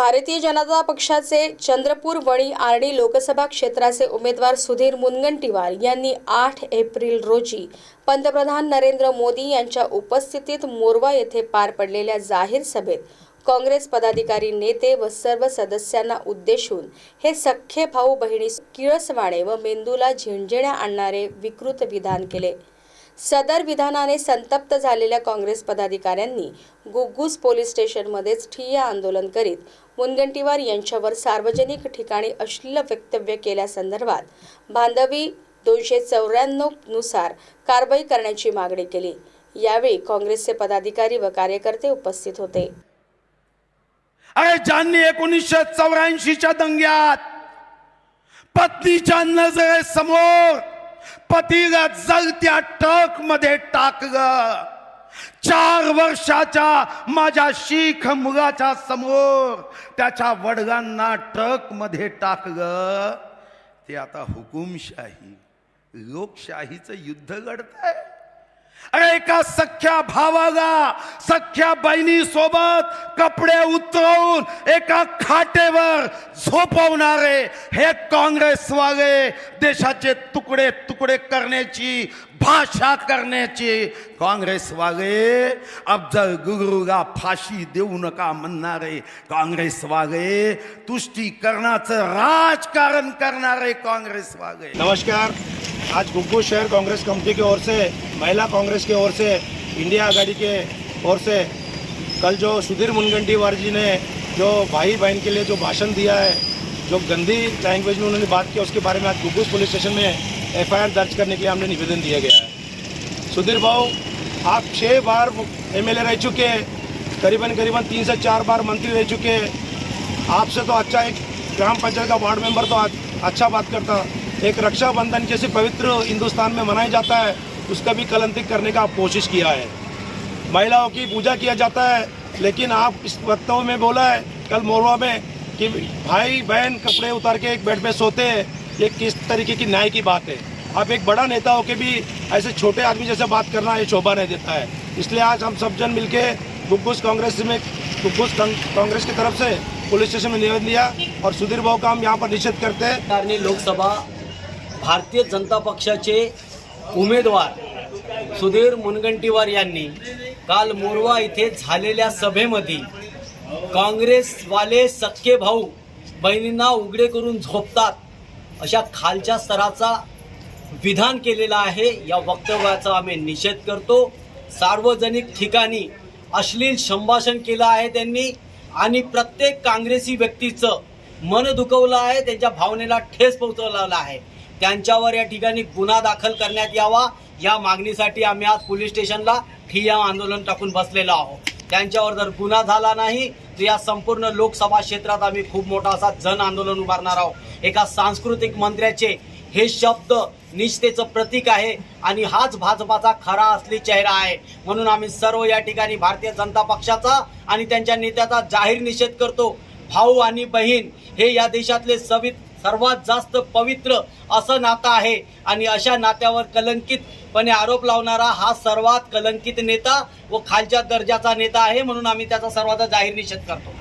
भारतीय जनता पक्षाचे चंद्रपूर वणी आर्णी लोकसभा क्षेत्राचे उमेदवार सुधीर मुनगंटीवार यांनी आठ एप्रिल रोजी पंतप्रधान नरेंद्र मोदी यांच्या उपस्थितीत मोरवा येथे पार पडलेल्या जाहीर सभेत काँग्रेस पदाधिकारी नेते व सर्व सदस्यांना उद्देशून हे सख्खे भाऊ बहिणी किळसवाणे व मेंदूला झिणझिण्या आणणारे विकृत विधान केले. सदर विधानाने संतप्त झालेल्या काँग्रेस पदाधिकाऱ्यांनी गुग्गूस पोलीस स्टेशनमध्येच ठिय्या आंदोलन करीत मुनगंटीवार यांच्यावर सार्वजनिक ठिकाणी अश्लील वक्तव्य केल्यासंदर्भात बांधवी दोनशे चौऱ्याण्णवनुसार कारवाई करण्याची मागणी केली. यावेळी काँग्रेसचे पदाधिकारी व कार्यकर्ते उपस्थित होते. अरे ज्यांनी एकोणीसशे चौऱ्याऐंशीच्या दंग्यात पत्नीच्या नजरेसमोर पतीला जलत्या टकमध्ये टाकलं चार वर्षाच्या माझ्या शीख मुलाच्या समोर त्याच्या वडगांना टकमध्ये टाकलं ते आता हुकुमशाही लोकशाहीचं युद्ध घडतंय. अरे एका सख्या भावाला सख्या बहिणी सोबत कपडे उतरवून एका खाटेवर झोपवणारे हे काँग्रेसवाले देशाचे तुकडे तुकडे करण्याची भाषा करण्याची काँग्रेसवाले अफजल गुरुला फाशी देऊ नका म्हणणारे काँग्रेसवाले तुष्टीकरणाचं राजकारण करणारे काँग्रेसवाले. नमस्कार. आज गुग्गू शहर कांग्रेस कमेटी की ओर से, महिला कांग्रेस की ओर से, इंडिया आघाड़ी के ओर से, कल जो सुधीर मुनगंटीवार जी ने जो भाई बहन के लिए जो भाषण दिया है, जो गंदी लैंग्वेज में उन्होंने बात किया, उसके बारे में आज गुग्गूस पुलिस स्टेशन में एफआईआर दर्ज करने के लिए हमने निवेदन दिया गया है। सुधीर भाऊ, आप छः बार एमएलए रह चुके, करीबन करीबन तीन से चार बार मंत्री रह चुके। आपसे तो अच्छा एक ग्राम पंचायत का वार्ड मेंबर तो अच्छा बात करता। एक रक्षाबंधन जैसे पवित्र हिंदुस्तान में मनाया जाता है, उसका भी कलंकित करने का आप कोशिश किया है। महिलाओं की पूजा किया जाता है, लेकिन आप इस वक्तव्य में बोला है, कल मोरवा में, कि भाई बहन कपड़े उतार के एक बेड पे सोते हैं, ये किस तरीके की न्याय की बात है? आप एक बड़ा नेता होकर भी ऐसे छोटे आदमी जैसे बात करना ये शोभा नहीं देता है। इसलिए आज हम सब जन मिलके गुग्गूस कांग्रेस में, गुग्गूस कांग्रेस की तरफ़ से पुलिस स्टेशन में निवेदन दिया और सुधीर भाव का हम यहाँ पर निषेध करते हैं। लोकसभा भारतीय जनता पक्षाचे उमेदवार सुधीर मुनगंटीवार यांनी काल मोरवा इथे झालेल्या सभेमध्ये काँग्रेसवाले सख्खे भाऊ बहिणींना उघडे करून झोपतात अशा खालच्या स्तराचा विधान केलेला आहे या वक्तव्याचा आम्ही निषेध करतो. सार्वजनिक ठिकाणी अश्लील संभाषण केलं आहे त्यांनी आणि प्रत्येक काँग्रेसी व्यक्तीचं मन दुखवलं आहे त्यांच्या भावनेला ठेस पोहोचवलेला आहे. त्यांच्यावर या ठिकाणी गुन्हा दाखल करण्यात यावा. या मागणीसाठी आम्ही आज पोलीस स्टेशनला ठिय्या आंदोलन टाकून बसलेलो आहोत. त्यांच्यावर जर गुन्हा झाला नाही तर या संपूर्ण लोकसभा क्षेत्रात आम्ही खूप मोठा असा जन आंदोलन उभारणार आहोत. एका सांस्कृतिक मंत्र्याचे हे शब्द निष्ठेचं प्रतीक आहे आणि हाच भाजपाचा खरा असली चेहरा आहे. म्हणून आम्ही सर्व या ठिकाणी भारतीय जनता पक्षाचा आणि त्यांच्या नेत्याचा जाहीर निषेध करतो. भाऊ आणि बहीण हे या देशातले सवित सर्वात जास्त पवित्र असं नातं आहे. आणि अशा नात्यावर कलंकितपणे आरोप लावणारा हा सर्वात कलंकित नेता व खालच्या दर्जाचा नेता आहे म्हणून आम्ही त्याचा सर्वांचा जाहीर निषेध करतो.